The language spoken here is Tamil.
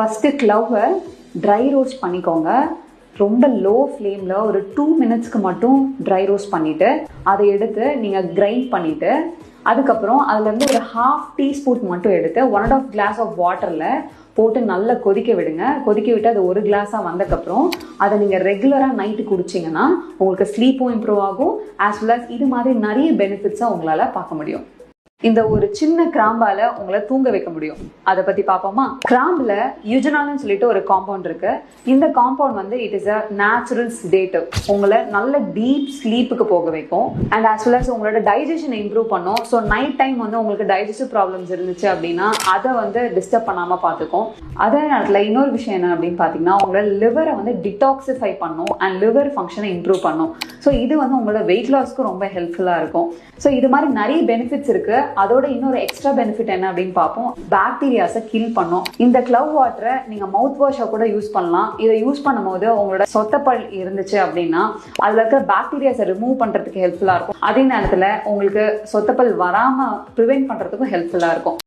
ஃபஸ்ட்டு க்ளவ்வை ட்ரை ரோஸ்ட் பண்ணிக்கோங்க. ரொம்ப லோ ஃப்ளேமில் ஒரு டூ மினிட்ஸ்க்கு மட்டும் ட்ரை ரோஸ்ட் பண்ணிவிட்டு அதை எடுத்து நீங்கள் கிரைண்ட் பண்ணிவிட்டு அதுக்கப்புறம் அதுலேருந்து ஒரு ஹாஃப் டீஸ்பூன் மட்டும் எடுத்து one and half glass of வாட்டரில் போட்டு நல்லா கொதிக்க விடுங்க. கொதிக்க விட்டு அது ஒரு கிளாஸாக வந்ததுக்கப்புறம் அதை நீங்கள் ரெகுலராக நைட்டு குடிச்சிங்கன்னா உங்களுக்கு ஸ்லீப்பும் இம்ப்ரூவ் ஆகும் ஆஸ் வெல் அஸ் இது மாதிரி நிறைய பெனிஃபிட்ஸாக உங்களால் பார்க்க முடியும். இந்த ஒரு சின்ன கிராம்பால உங்களை தூங்க வைக்க முடியும். அதை பத்தி பார்ப்போமா கிராம்பில் யூஜனால்னு சொல்லிட்டு ஒரு காம்பவுண்ட் இருக்கு. இந்த காம்பவுண்ட் வந்து it is a natural sedative உங்களை நல்ல டீப் ஸ்லீப்புக்கு போக வைக்கும். அண்ட் ஆஸ் வெல் அஸ் உங்களோட டைஜஷனை இம்ப்ரூவ் பண்ணும். ஸோ நைட் டைம் வந்து உங்களுக்கு டைஜஸ்டிவ் ப்ராப்ளம்ஸ் இருந்துச்சு அப்படின்னா அதை வந்து டிஸ்டர்ப் பண்ணாம பார்த்துக்கும். அதே நேரத்தில் இன்னொரு விஷயம் என்ன அப்படின்னு பார்த்தீங்கன்னா உங்களோட லிவரை வந்து டிடாக்சிஃபை பண்ணும். அண்ட் லிவர் ஃபங்க்ஷனை இம்ப்ரூவ் பண்ணும். ஸோ இது வந்து உங்களோட வெயிட் லாஸ்க்கு ரொம்ப ஹெல்ப்ஃபுல்லாக இருக்கும். ஸோ இது மாதிரி நிறைய பெனிஃபிட்ஸ் இருக்கு. அதோட இன்னொரு எக்ஸ்ட்ரா பெனிஃபிட் என்ன அப்படின்னு பார்ப்போம். பாக்டீரியாஸை கில் பண்ணும். இந்த க்ளவ் வாட்டரை நீங்க மவுத் வாஷா கூட யூஸ் பண்ணலாம். இதை யூஸ் பண்ணும்போது உங்களோட சொத்தப்பல் இருந்துச்சு அப்படின்னா அதுல இருக்க பாக்டீரியாஸை ரிமூவ் பண்றதுக்கு ஹெல்ப்ஃபுல்லா இருக்கும். அதே நேரத்துல உங்களுக்கு சொத்தப்பல் வராம ப்ரிவென்ட் பண்றதுக்கும் ஹெல்ப்ஃபுல்லா இருக்கும்.